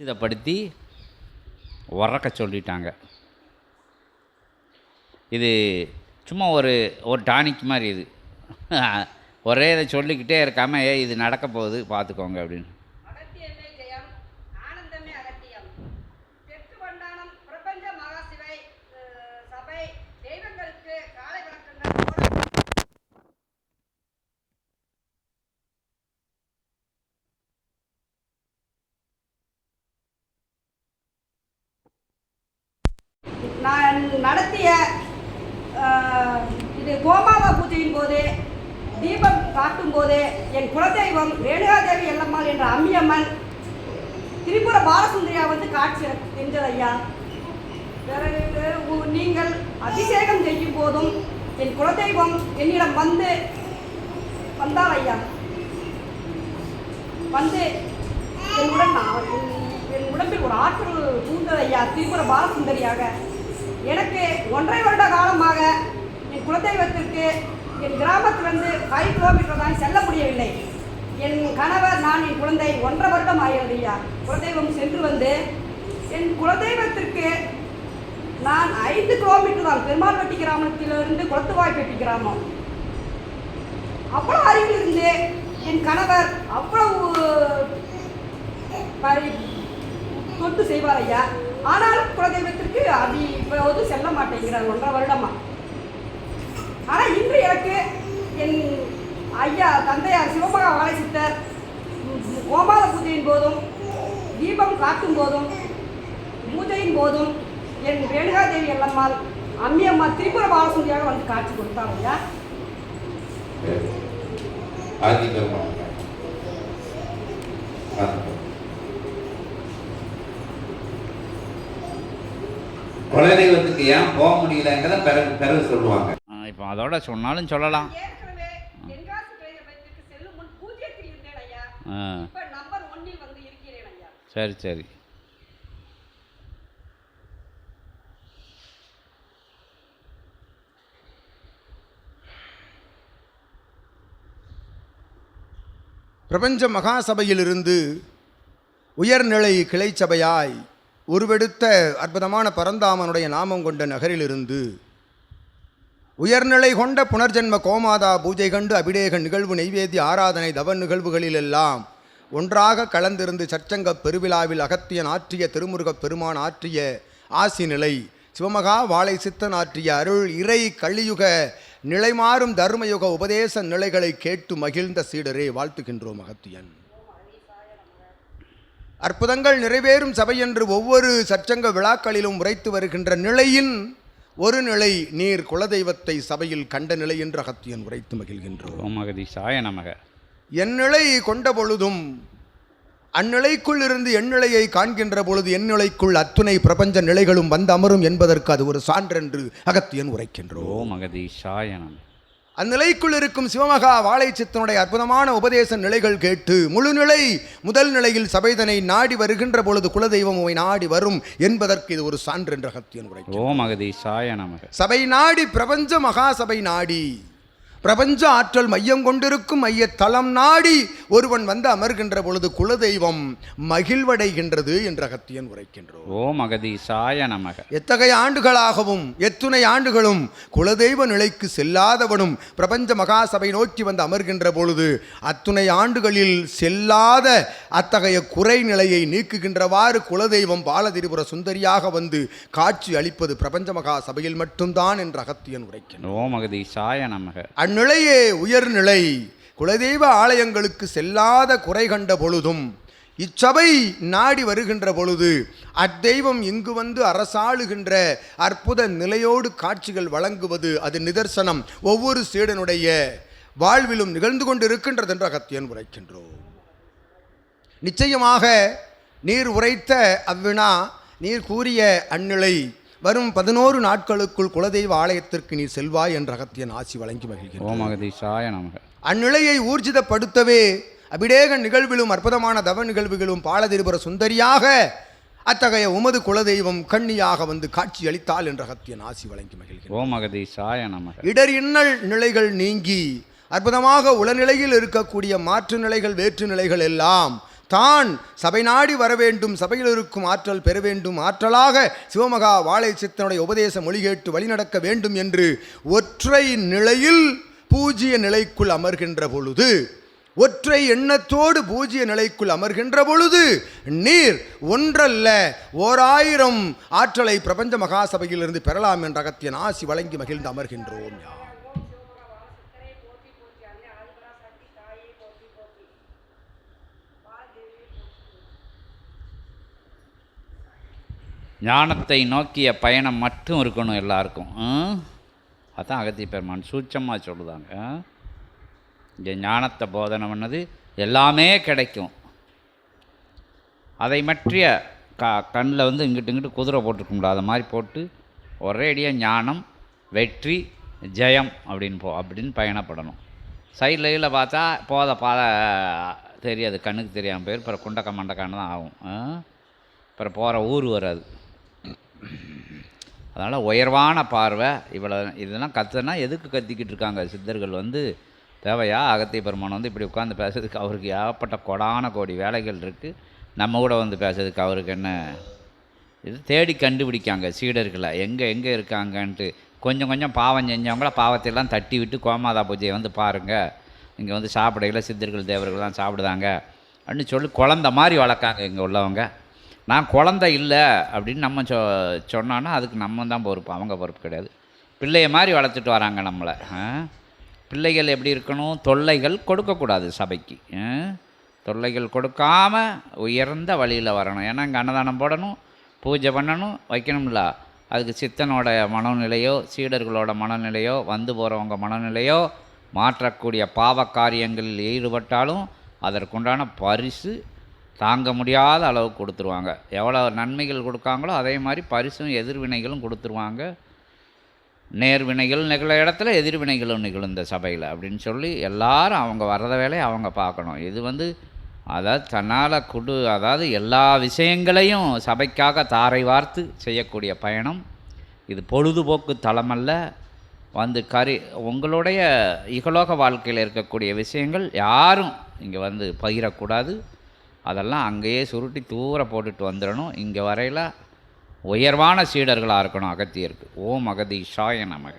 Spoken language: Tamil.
இதைப்படுத்தி உறக்க சொல்லிட்டாங்க. இது சும்மா ஒரு ஒரு டானிக் மாதிரி இது. ஒரே இதை சொல்லிக்கிட்டே இருக்காம ஏ இது நடக்க போகுது பார்த்துக்கோங்க அப்படின்னு. நடத்திய இது கோமாதா பூஜையின் போது தீபம் காட்டும் போது என் குலதெய்வம் ரேணுகாதேவி எல்லம்மாள் என்ற அம்மியம்மன் திரிபுர பாலசுந்தரியா வந்து காட்சி எனக்கு தெரிஞ்சது ஐயா. பிறகு நீங்கள் அபிஷேகம் செய்யும் போதும் என் குலதெய்வம் என்னிடம் வந்து வந்தால் ஐயா. வந்து என்னுடன் நான் என் என் உடம்பில் ஒரு ஆற்றல் பூந்தது ஐயா திரிபுர பாலசுந்தரியாக. எனக்கு ஒன்றரை வருட காலமாக என் குலதெய்வத்திற்கு என் கிராமத்திலிருந்து ஃபைவ் கிலோமீட்டர் தான் செல்ல முடியவில்லை. என் கணவர் நான் என் குழந்தை ஒன்றரை வருடம் ஆகிறது ஐயா. குலதெய்வம் சென்று வந்து என் குலதெய்வத்திற்கு நான் ஐந்து கிலோமீட்டர் தான் பெருமாள்பட்டி கிராமத்திலிருந்து குளத்துவாய்ப்பட்டி கிராமம். அவ்வளோ அருகில் இருந்து என் கணவர் அவ்வளவு பரி தொட்டு செய்வார் ஐயா. ஆனாலும் குலதெய்வத்திற்கு அபி இப்போது செல்ல மாட்டேங்கிறார் ஒன்றரை வருடமா. ஆனால் இன்று எனக்கு என் ஐயா தந்தையார் சிவமகா வாழை சித்தர் ம், பூஜையின் போதும் தீபம் காட்டும் போதும் பூஜையின் போதும் என் ரேணுகாதேவி எல்லம்மாள் அம்மியம்மா திரிபுர பாலசுந்தியாக வந்து காட்சி கொடுத்தாங்க ஐயா. குலதெய்வத்துக்கு ஏன் போக முடியலங்கிறத பிறகு பிறகு சொல்லுவாங்க. இப்போ அதோட சொன்னாலும் சொல்லலாம். சரி சரி. பிரபஞ்ச மகாசபையிலிருந்து உயர்நிலை கிளைச்சபையாய் உருவெடுத்த அற்புதமான பரந்தாமனுடைய நாமம் கொண்ட நகரிலிருந்து உயர்நிலை கொண்ட புனர்ஜென்ம கோமாதா பூஜை கண்டு அபிடேக நிகழ்வு நெய்வேதி ஆராதனை தவ நிகழ்வுகளிலெல்லாம் ஒன்றாக கலந்திருந்து சச்சங்க பெருவிழாவில் அகத்தியன் ஆற்றிய திருமுருகப் பெருமான் ஆற்றிய ஆசி நிலை சிவமகா வாழை சித்தன் ஆற்றிய அருள் இறை கலியுக நிலைமாறும் தர்மயுக உபதேச நிலைகளை கேட்டு மகிழ்ந்த சீடரே வாழ்த்துகின்றோம் அகத்தியன். அற்புதங்கள் நிறைவேறும் சபை என்று ஒவ்வொரு சற்சங்க விழாக்களிலும் உரைத்து வருகின்ற நிலையின் ஒரு நிலை நீர் குலதெய்வத்தை சபையில் கண்ட நிலை என்று அகத்தியன் உரைத்து மகிழ்கின்றோம். ஓமகதீஷாய நமக. என் நிலை கொண்ட பொழுதும் அந்நிலைக்குள் இருந்து என் நிலையை காண்கின்ற பொழுது என் நிலைக்குள் அத்துணை பிரபஞ்ச நிலைகளும் வந்து அமரும் என்பதற்கு அது ஒரு சான்றென்று அகத்தியன் உரைக்கின்றோம். ஓமகதீஷாய நம அந்நிலைக்குள் இருக்கும் சிவமகா வாழை சித்தனுடைய அற்புதமான உபதேச நிலைகள் கேட்டு முழுநிலை முதல் நிலையில் சபைதனை நாடி வருகின்ற பொழுது குலதெய்வம் உமை நாடி வரும் என்பதற்கு இது ஒரு சான்று என்ற உரை நமக. சபை நாடி பிரபஞ்ச மகாசபை நாடி. பிரபஞ்ச ஆற்றல் மையம் கொண்டிருக்கும் மைய தலம் நாடி ஒருவன் வந்து அமர்கின்ற பொழுது குலதெய்வம் மகிழ்வடைகின்றது என்ற அகத்தியன் உரைக்கின்றோம் ஓமகதீஷாய நமக. எத்தகைய ஆண்டுகளாகவும் எத்துணை ஆண்டுகளும் குலதெய்வ நிலைக்கு செல்லாதவனும் பிரபஞ்ச மகாசபை நோக்கி வந்து அமர்கின்ற பொழுது அத்துணை ஆண்டுகளில் செல்லாத அத்தகைய குறை நிலையை நீக்குகின்றவாறு குலதெய்வம் பாலதிரிபுர சுந்தரியாக வந்து காட்சி அளிப்பது பிரபஞ்ச மகா சபையில் மட்டும்தான் என்ற அகத்தியன் உரைக்கின்றோம் ஓமகதீஷாய நமக. நிலையே உயர்நிலை. குலதெய்வ ஆலயங்களுக்கு செல்லாத குறை கண்ட பொழுதும் இச்சபை நாடி வருகின்ற பொழுது அத்தெய்வம் இங்கு வந்து அரசாளுகின்ற அற்புத நிலையோடு காட்சிகள் வழங்குவது அது நிதர்சனம். ஒவ்வொரு சீடனுடைய வாழ்விலும் நிகழ்ந்து கொண்டு இருக்கின்றது என்று அகத்தியன் உரைக்கின்றோம். நிச்சயமாக நீர் உரைத்த அவ்வினா நீர் கூறிய அந்நிலை வரும் பதினோரு நாட்களுக்குள் குலதெய்வ ஆலயத்திற்கு நீ செல்வாய் என்ற அகத்தியன் ஆசி வழங்கி மகிழ்கிறோம் அந்நிலையை ஊர்ஜிதப்படுத்தவே அபிடேக நிகழ்விலும் அற்புதமான தவ நிகழ்வுகளும் பாலதிரிபுர சுந்தரியாக அத்தகைய உமது குலதெய்வம் கண்ணியாக வந்து காட்சி அளித்தாள் என்ற அகத்தியன் ஆசி வழங்கி மகிழ்கிறோம் இடர் இன்னல் நிலைகள் நீங்கி அற்புதமாக உளநிலையில் இருக்கக்கூடிய மாற்று நிலைகள் வேற்று நிலைகள் எல்லாம் தான் சபை நாடி வர வேண்டும் சபையில் இருக்கும் ஆற்றல் பெற வேண்டும் ஆற்றலாக சிவமகா வாழை சித்தனுடைய உபதேச மொழி கேட்டு வழிநடக்க வேண்டும் என்று ஒற்றை நிலையில் பூஜ்ய நிலைக்குள் அமர்கின்ற பொழுது ஒற்றை எண்ணத்தோடு பூஜ்ய நிலைக்குள் அமர்கின்ற பொழுது நீர் ஒன்றல்ல ஓர் ஆயிரம் ஆற்றலை பிரபஞ்ச மகாசபையிலிருந்து பெறலாம் என்ற அகத்தியன் ஆசி வழங்கி மகிழ்ந்து அமர்கின்றோம் யார்? ஞானத்தை நோக்கிய பயணம் மட்டும் இருக்கணும் எல்லாருக்கும். ம்? அதான் அகத்திய பெருமான் சூட்சமாக சொல்லுதாங்க. ஆ? இங்கே ஞானத்தை போதனை பண்ணது எல்லாமே கிடைக்கும். அதை மற்றிய க கண்ணில் வந்து இங்கிட்டு இங்கிட்டு குதிரை போட்டிருக்க முடியாத மாதிரி போட்டு ஒரேடியாக ஞானம் வெற்றி ஜெயம் அப்படின்னு போ அப்படின்னு பயணப்படணும். சைடில் கீழே பார்த்தா போத பாத தெரியாது கண்ணுக்கு தெரியாமல் போயிரு. அப்புறம் குண்டக்க மண்டக்கான்னு தான் ஆகும். அப்புறம் போகிற ஊர் வராது. அதனால் உயர்வான பார்வை இவ்வளோ இதெல்லாம் கத்துனா எதுக்கு கத்திக்கிட்டு இருக்காங்க? சித்தர்கள் வந்து தேவையா? அகத்திய பெருமான் வந்து இப்படி உட்காந்து பேசுறதுக்கு அவருக்கு ஏகப்பட்ட கொடான கோடி வேலைகள் இருக்குது நம்ம கூட வந்து பேசுறதுக்கு அவருக்கு என்ன? இது தேடி கண்டுபிடிக்காங்க சீடர்களை. எங்கே எங்கே இருக்காங்கன்ட்டு கொஞ்சம் கொஞ்சம் பாவம் செஞ்சவங்கள பாவத்தையெல்லாம் தட்டி விட்டு கோமாதா பூஜையை வந்து பாருங்கள் இங்கே வந்து சாப்பிடையில சித்தர்கள் தேவர்கள் தான் சாப்பிடுதாங்க. அப்படின்னு சொல்லி குழந்த மாதிரி வளர்க்காங்க இங்கே உள்ளவங்க. நான் குழந்தை இல்லை அப்படின்னு நம்ம சொ சொன்னோன்னா அதுக்கு நம்ம தான் பொறுப்பு அவங்க பொறுப்பு கிடையாது. பிள்ளைய மாதிரி வளர்த்துட்டு வராங்க நம்மளை. ஆ? பிள்ளைகள் எப்படி இருக்கணும்? தொல்லைகள் கொடுக்கக்கூடாது சபைக்கு. தொல்லைகள் கொடுக்காம உயர்ந்த வழியில் வரணும். ஏன்னா இங்கே அன்னதானம் போடணும் பூஜை பண்ணணும் வைக்கணும்ல. அதுக்கு சித்தனோட மனநிலையோ சீடர்களோட மனநிலையோ வந்து போகிறவங்க மனநிலையோ மாற்றக்கூடிய பாவ காரியங்களில் ஈடுபட்டாலும் அதற்குண்டான பரிசு தாங்க முடியாத அளவுக்கு கொடுத்துருவாங்க. எவ்வளோ நன்மைகள் கொடுக்காங்களோ அதே மாதிரி பரிசும் எதிர்வினைகளும் கொடுத்துருவாங்க. நேர்வினைகள் நிகழ இடத்துல எதிர்வினைகளும் நிகழும் இந்த சபையில் அப்படின்னு சொல்லி எல்லாரும் அவங்க வர்றத வேலையை அவங்க பார்க்கணும். இது வந்து அதாவது தன்னால் குடு அதாவது எல்லா விஷயங்களையும் சபைக்காக தாரை வார்த்து செய்யக்கூடிய பயணம். இது பொழுதுபோக்கு தளமல்ல. வந்து கரி உங்களுடைய இகலோக வாழ்க்கையில் இருக்கக்கூடிய விஷயங்கள் யாரும் இங்கே வந்து பகிரக்கூடாது. அதெல்லாம் அங்கேயே சுருட்டி தூர போட்டுட்டு வந்துடணும். இங்கே வரையில் உயர்வான சீடர்களாக இருக்கணும் அகத்தியருக்கு. ஓம் அகதீஷாய நமக.